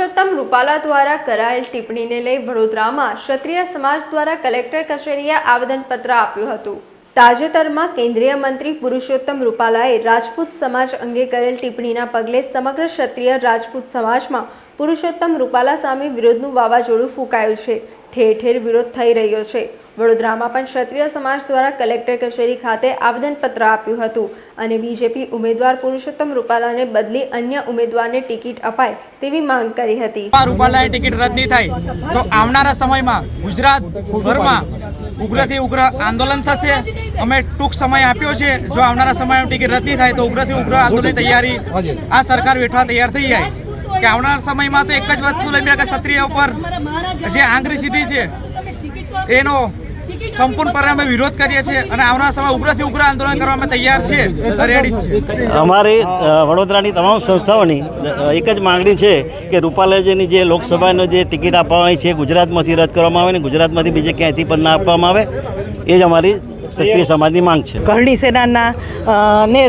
રૂપાલા દ્વારા કરાયેલ ટિપ્પણીને લઈ વડોદરામાં ક્ષત્રિય સમાજ દ્વારા કલેક્ટર કચેરીએ આવેદનપત્ર આપ્યું હતું. તાજેતરમાં કેન્દ્રીય મંત્રી પુરુષોત્તમ રૂપાલાએ રાજપૂત સમાજ અંગે કરેલ ટિપ્પણીના પગલે સમગ્ર ક્ષત્રિય રાજપૂત સમાજમાં પુરુષોત્તમ રૂપાલા સામે વિરોધનું વાવાઝોડું ફૂંકાયું છે. ઠેર ઠેર વિરોધ થઈ રહ્યો છે. વડોદરામાં પણ ક્ષત્રિય સમાજ દ્વારા કલેક્ટર કચેરી ખાતે આવેદનપત્ર આપ્યું હતું અને બીજેપી ઉમેદવાર પુરુષોત્તમ રૂપાલાને બદલી અન્ય ઉમેદવારને ટિકિટ અપાય તેવી માંગ કરી હતી. રૂપાલાની ટિકિટ રદ નહીં થાય તો આવનારા સમયમાં ગુજરાત ભરમાં ઉગ્રથી ઉગ્ર આંદોલન થશે. અમે ટૂંક સમય આપ્યો છે. જો આવનારા સમયમાં ટિકિટ રદ નહીં થાય તો ઉગ્રથી ઉગ્ર આંદોલનની તૈયારી આ સરકાર વેઠવા તૈયાર થઈ જાય. કે આવનારા સમયમાં તો એક જ વસ્તુ કે ક્ષત્રિય ઉપર જે આંગળી સીધી છે, એનો સંપૂર્ણપણે અમે વિરોધ કરીએ છીએ અને આવનારા સમય ઉગ્રથી ઉગ્ર આંદોલન કરવા અમે તૈયાર છીએ. રેડી છે. અમારી વડોદરાની તમામ સંસ્થાઓની એક જ માંગણી છે કે રૂપાલાજીની જે લોકસભાનો જે ટિકિટ આપવામાં આવી છે, ગુજરાતમાંથી રદ કરવામાં આવે ને ગુજરાતમાંથી બીજે ક્યાંયથી પણ ના આપવામાં આવે, એ જ અમારી ક્ષત્રિય સમાજની માંગ છે. કરણી સેનાના ને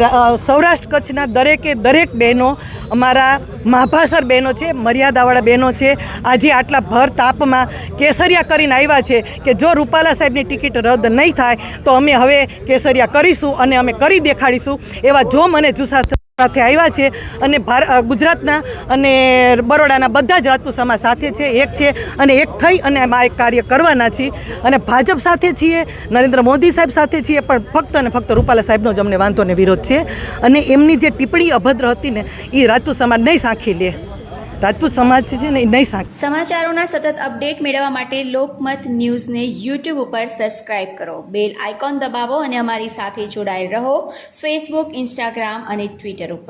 સૌરાષ્ટ્ર કચ્છના દરેકે, દરેક બહેનો અમારા માભાસર બહેનો છે, મર્યાદાવાળા બહેનો છે. આજે આટલા ભર તાપમાં કેસરિયા કરીને આવ્યા છે કે જો રૂપાલા સાહેબની ટિકિટ રદ નહીં થાય તો અમે હવે કેસરિયા કરીશું અને અમે કરી દેખાડીશું એવા જો મને જુસ્સા સાથે આવ્યા છે અને ગુજરાતના અને બરોડાના બધા જ રાજપૂત સાથે છે, એક છે અને એક થઈ અને આ એક કાર્ય કરવાના છીએ. અને ભાજપ સાથે છીએ, નરેન્દ્ર મોદી સાહેબ સાથે છીએ, પણ ફક્ત અને ફક્ત રૂપાલા સાહેબનો જ અમને વાંધો ને વિરોધ છે. અને એમની જે ટિપ્પણી અભદ્ર હતી ને એ રાજપૂત સમાજ નહીં સાંખી લે. રાજપૂત સમાજ છે ને એ નહીં સાંખી સમાચારોના સતત અપડેટ મેળવવા માટે લોકમત ન્યૂઝને યુટ્યુબ ઉપર સબસ્ક્રાઇબ કરો. બેલ આઇકોન દબાવો અને અમારી સાથે જોડાયેલ રહો. ફેસબુક ઇન્સ્ટાગ્રામ અને ટ્વિટર ઉપર.